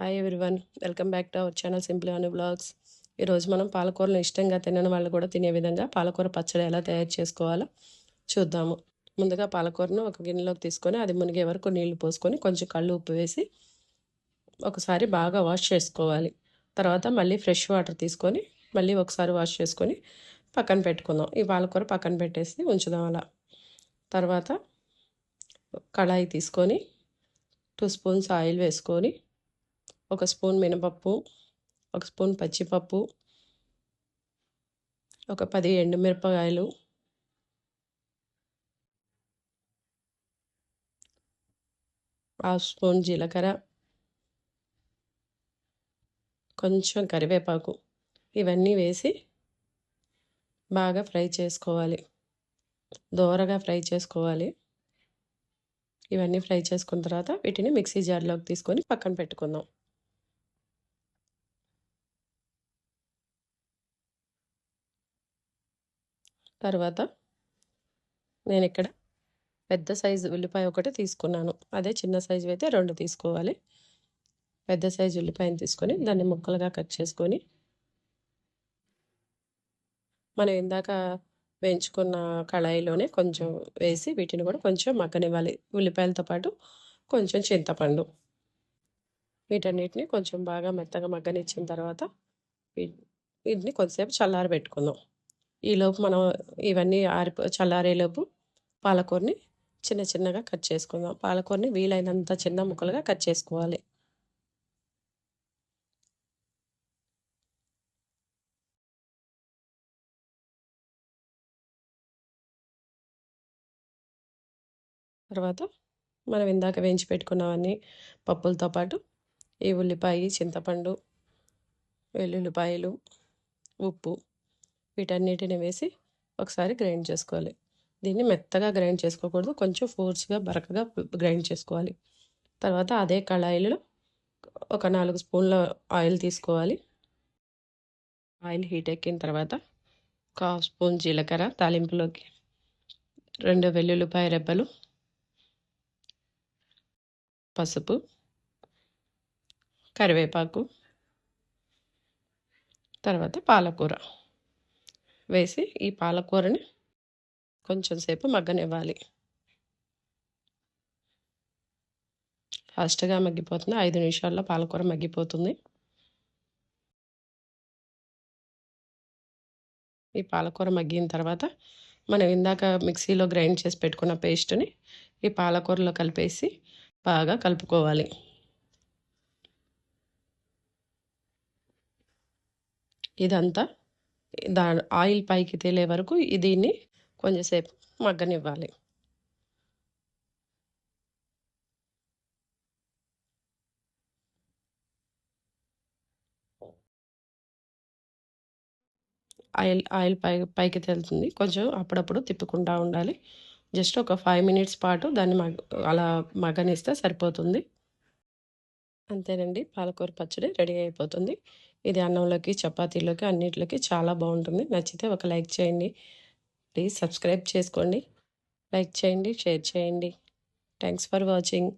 Hi everyone welcome back to our channel simply అని blogs ఈరోజు మనం పాలకూరను ఇష్టంగా తినని వాళ్ళు కూడా తినే విధంగా పాలకూర పచ్చడి ఎలా తయారు చేసుకోవాలో చూద్దాము. ముందుగా పాలకూరను ఒక గిన్నెలోకి తీసుకొని అది మునిగే వరకు నీళ్ళు పోసుకొని కొంచెం కళ్ళు ఉప్పు వేసి ఒకసారి బాగా వాష్ చేసుకోవాలి. తర్వాత మళ్ళీ ఫ్రెష్ వాటర్ తీసుకొని మళ్ళీ ఒకసారి వాష్ చేసుకొని పక్కన పెట్టుకుందాం. ఈ పాలకూర పక్కన పెట్టేసి ఉంచుదాం అలా. తర్వాత కళాయి తీసుకొని టూ స్పూన్స్ ఆయిల్ వేసుకొని ఒక స్పూన్ మినపప్పు ఒక స్పూన్ పచ్చిపప్పు ఒక పది ఎండుమిరపకాయలు హాఫ్ స్పూన్ జీలకర్ర కొంచెం కరివేపాకు ఇవన్నీ వేసి బాగా ఫ్రై చేసుకోవాలి. దోరగా ఫ్రై చేసుకోవాలి. ఇవన్నీ ఫ్రై చేసుకున్న తర్వాత వీటిని మిక్సీ జార్లోకి తీసుకొని పక్కన పెట్టుకుందాం. తర్వాత నేను ఇక్కడ పెద్ద సైజు ఉల్లిపాయ ఒకటి తీసుకున్నాను. అదే చిన్న సైజు అయితే రెండు తీసుకోవాలి. పెద్ద సైజు ఉల్లిపాయని తీసుకొని దాన్ని ముక్కలుగా కట్ చేసుకొని మనం ఇందాక వేయించుకున్న కళాయిలోనే కొంచెం వేసి వీటిని కూడా కొంచెం మగ్గనివ్వాలి. ఉల్లిపాయలతో పాటు కొంచెం చింతపండు. వీటన్నిటిని కొంచెం బాగా మెత్తగా మగ్గనిచ్చిన తర్వాత వీటిని కొద్దిసేపు చల్లారబెట్టుకుందాం. ఈలోపు మనం ఇవన్నీ ఆరిపో చల్లారేలోపు పాలకూరని చిన్న చిన్నగా కట్ చేసుకుందాం. పాలకూరని వీలైనంత చిన్న ముక్కలుగా కట్ చేసుకోవాలి. తర్వాత మనం ఇందాక వేయించి పెట్టుకున్నవన్నీ పప్పులతో పాటు ఈ ఉల్లిపాయ చింతపండు వెల్లుల్లిపాయలు ఉప్పు వీటన్నిటిని వేసి ఒకసారి గ్రైండ్ చేసుకోవాలి. దీన్ని మెత్తగా గ్రైండ్ చేసుకోకూడదు. కొంచెం ఫోర్స్గా బరకగా గ్రైండ్ చేసుకోవాలి. తర్వాత అదే కళాయిలో ఒక నాలుగు స్పూన్ల ఆయిల్ తీసుకోవాలి. ఆయిల్ హీట్ ఎక్కిన తర్వాత ఒక హాఫ్ స్పూన్ జీలకర్ర తాలింపులోకి రెండు వెల్లుల్లిపాయ రెబ్బలు పసుపు కరివేపాకు తర్వాత పాలకూర. వేసి ఈ పాలకూరని కొంచెం సేపు మగ్గనివ్వాలి. ఫాస్ట్గా మగ్గిపోతుంది. ఐదు నిమిషాల్లో పాలకూర మగ్గిపోతుంది. ఈ పాలకూర మగ్గిన తర్వాత మనం ఇందాక మిక్సీలో గ్రైండ్ చేసి పెట్టుకున్న పేస్ట్ని ఈ పాలకూరలో కలిపేసి బాగా కలుపుకోవాలి. ఇదంతా దా ఆయిల్ పైకి తేలే వరకు దీన్ని కొంచెంసేపు మగ్గనివ్వాలి. ఆయిల్ ఆయిల్ పై పైకి తేలుతుంది. కొంచెం అప్పుడప్పుడు తిప్పుకుంటూ ఉండాలి. జస్ట్ ఒక ఫైవ్ మినిట్స్ పాటు దాన్ని మగ అలా మగ్గనిస్తే సరిపోతుంది. అంతేనండి. పాలకూర పచ్చడి రెడీ అయిపోతుంది. ఇది అన్నంలోకి చపాతీలోకి అన్నిటిలోకి చాలా బాగుంటుంది. నచ్చితే ఒక లైక్ చేయండి. ప్లీజ్ సబ్స్క్రైబ్ చేసుకోండి. లైక్ చేయండి షేర్ చేయండి. Thanks for watching.